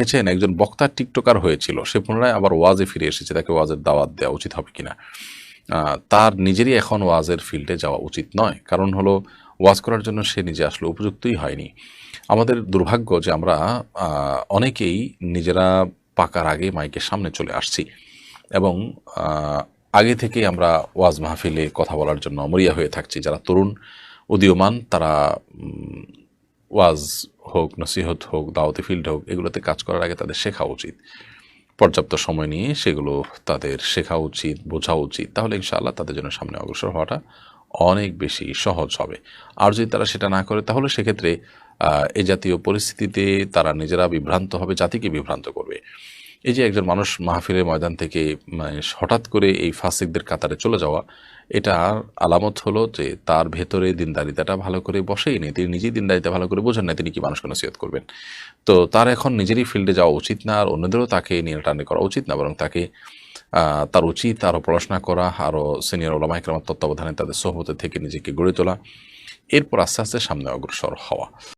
দেখেছেন? একজন বক্তা টিকটকার হয়েছিল। সে পুনরায় আবার ওয়াজে ফিরে এসেছে। তাকে ওয়াজের দাওয়াত দেওয়া উচিত হবে কিনা? তার নিজেরই এখন ওয়াজের ফিল্ডে যাওয়া উচিত নয়। কারণ হলো, ওয়াজ করার জন্য সে নিজে আসলে উপযুক্তই হয়নি। আমাদের দুর্ভাগ্য যে আমরা অনেকেই নিজেরা পাকার আগে মাইকের সামনে চলে আসছি এবং আগে থেকেই আমরা ওয়াজ মাহফিলে কথা বলার জন্য মরিয়া হয়ে থাকছি। যারা তরুণ উদীয়মান, তারা ওয়াজ হোক, নসিহত হোক, দাওয়াতি ফিল্ড হোক, এগুলোতে কাজ করার আগে তাদের শেখা উচিত। পর্যাপ্ত সময় নিয়ে সেগুলো তাদের শেখা উচিত, বোঝা উচিত। তাহলে ইনশাআল্লাহ তাদের জন্য সামনে অগ্রসর হওয়াটা অনেক বেশি সহজ হবে। আর যদি তারা সেটা না করে, তাহলে সেক্ষেত্রে এ জাতীয় পরিস্থিতিতে তারা নিজেরা বিভ্রান্ত হবে, জাতিকে বিভ্রান্ত করবে। এই যে একজন মানুষ মাহফিলের ময়দান থেকে মানে হঠাৎ করে এই ফাসিকদের কাতারে চলে যাওয়া, এটা আলামত হলো যে তার ভেতরে দিনদারিতাটা ভালো করে বসেই নেই। তিনি নিজেই দিনদারিতা ভালো করে বোঝেন না তিনি কি মানুষকে নসিহত করবেন। তো তার এখন নিজেরই ফিল্ডে যাওয়া উচিত না, আর অন্যদেরও তাকে নিয়ে টানে করা উচিত না, বরং তাকে তার উচিত আরও পড়াশোনা করা আরও সিনিয়র ওলামা ইকরামার তত্ত্বাবধানে তাদের সহবতে থেকে নিজেকে গড়ে তোলা। এরপর আস্তে আস্তে সামনে অগ্রসর হওয়া।